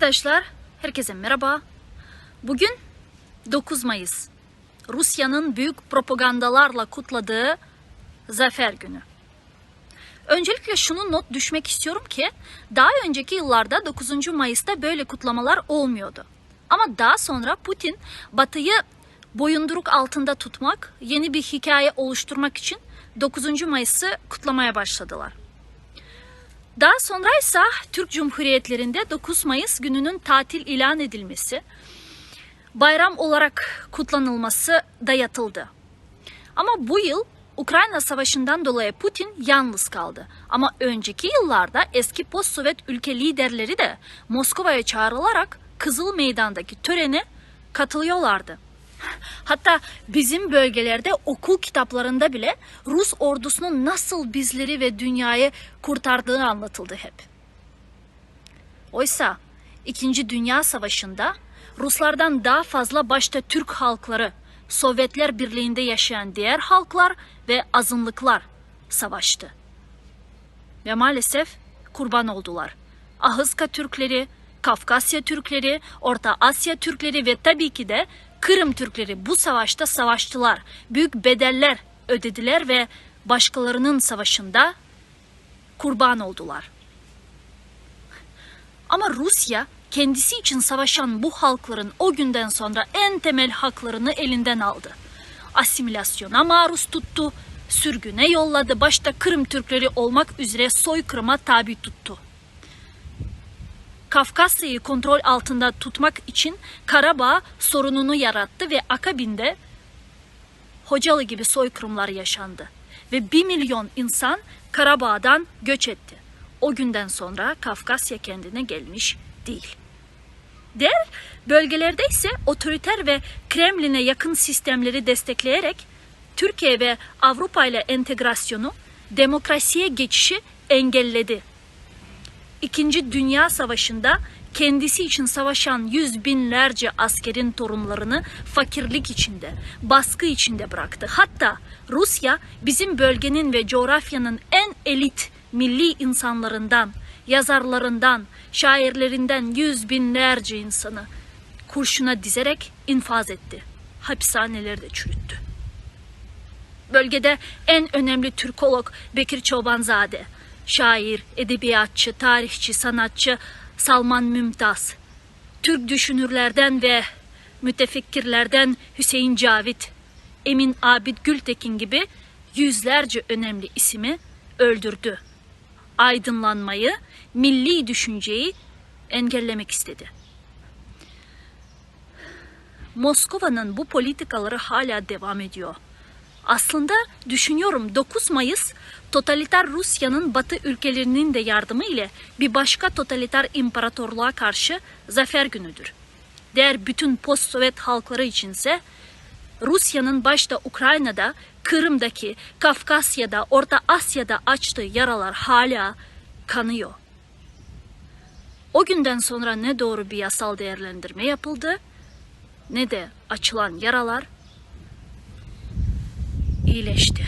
Arkadaşlar, herkese merhaba. Bugün 9 Mayıs. Rusya'nın büyük propagandalarla kutladığı Zafer Günü. Öncelikle şunu not düşmek istiyorum ki daha önceki yıllarda 9. Mayıs'ta böyle kutlamalar olmuyordu. Ama daha sonra Putin Batı'yı boyunduruk altında tutmak, yeni bir hikaye oluşturmak için 9. Mayıs'ı kutlamaya başladılar. Daha sonra ise Türk Cumhuriyetlerinde 9 Mayıs gününün tatil ilan edilmesi, bayram olarak kutlanılması dayatıldı. Ama bu yıl Ukrayna Savaşı'ndan dolayı Putin yalnız kaldı. Ama önceki yıllarda eski post-Sovyet ülke liderleri de Moskova'ya çağrılarak Kızıl Meydan'daki törene katılıyorlardı. Hatta bizim bölgelerde okul kitaplarında bile Rus ordusunun nasıl bizleri ve dünyayı kurtardığı anlatıldı hep. Oysa İkinci Dünya Savaşı'nda Ruslardan daha fazla başta Türk halkları, Sovyetler Birliği'nde yaşayan diğer halklar ve azınlıklar savaştı. Ve maalesef kurban oldular. Ahıska Türkleri, Kafkasya Türkleri, Orta Asya Türkleri ve tabii ki de Kırım Türkleri bu savaşta savaştılar. Büyük bedeller ödediler ve başkalarının savaşında kurban oldular. Ama Rusya kendisi için savaşan bu halkların o günden sonra en temel haklarını elinden aldı. Asimilasyona maruz tuttu, sürgüne yolladı, başta Kırım Türkleri olmak üzere soykırıma tabi tuttu. Kafkasya'yı kontrol altında tutmak için Karabağ sorununu yarattı ve akabinde Hocalı gibi soykırımlar yaşandı. Ve bir milyon insan Karabağ'dan göç etti. O günden sonra Kafkasya kendine gelmiş değil. Diğer bölgelerde ise otoriter ve Kremlin'e yakın sistemleri destekleyerek Türkiye ve Avrupa ile entegrasyonu, demokrasiye geçişi engelledi. İkinci Dünya Savaşı'nda kendisi için savaşan yüz binlerce askerin torunlarını fakirlik içinde, baskı içinde bıraktı. Hatta Rusya bizim bölgenin ve coğrafyanın en elit milli insanlarından, yazarlarından, şairlerinden yüz binlerce insanı kurşuna dizerek infaz etti. Hapishanelerde çürüttü. Bölgede en önemli Türkolog Bekir Çobanzade, şair, edebiyatçı, tarihçi, sanatçı Salman Mümtaz, Türk düşünürlerden ve mütefekkirlerden Hüseyin Cavit, Emin Abid Gültekin gibi yüzlerce önemli ismi öldürdü. Aydınlanmayı, milli düşünceyi engellemek istedi. Moskova'nın bu politikaları hala devam ediyor. Aslında düşünüyorum 9 Mayıs totaliter Rusya'nın batı ülkelerinin de yardımı ile bir başka totaliter imparatorluğa karşı zafer günüdür. Diğer bütün post-Sovyet halkları içinse Rusya'nın başta Ukrayna'da, Kırım'daki, Kafkasya'da, Orta Asya'da açtığı yaralar hala kanıyor. O günden sonra ne doğru bir yasal değerlendirme yapıldı ne de açılan yaralar iyileşti.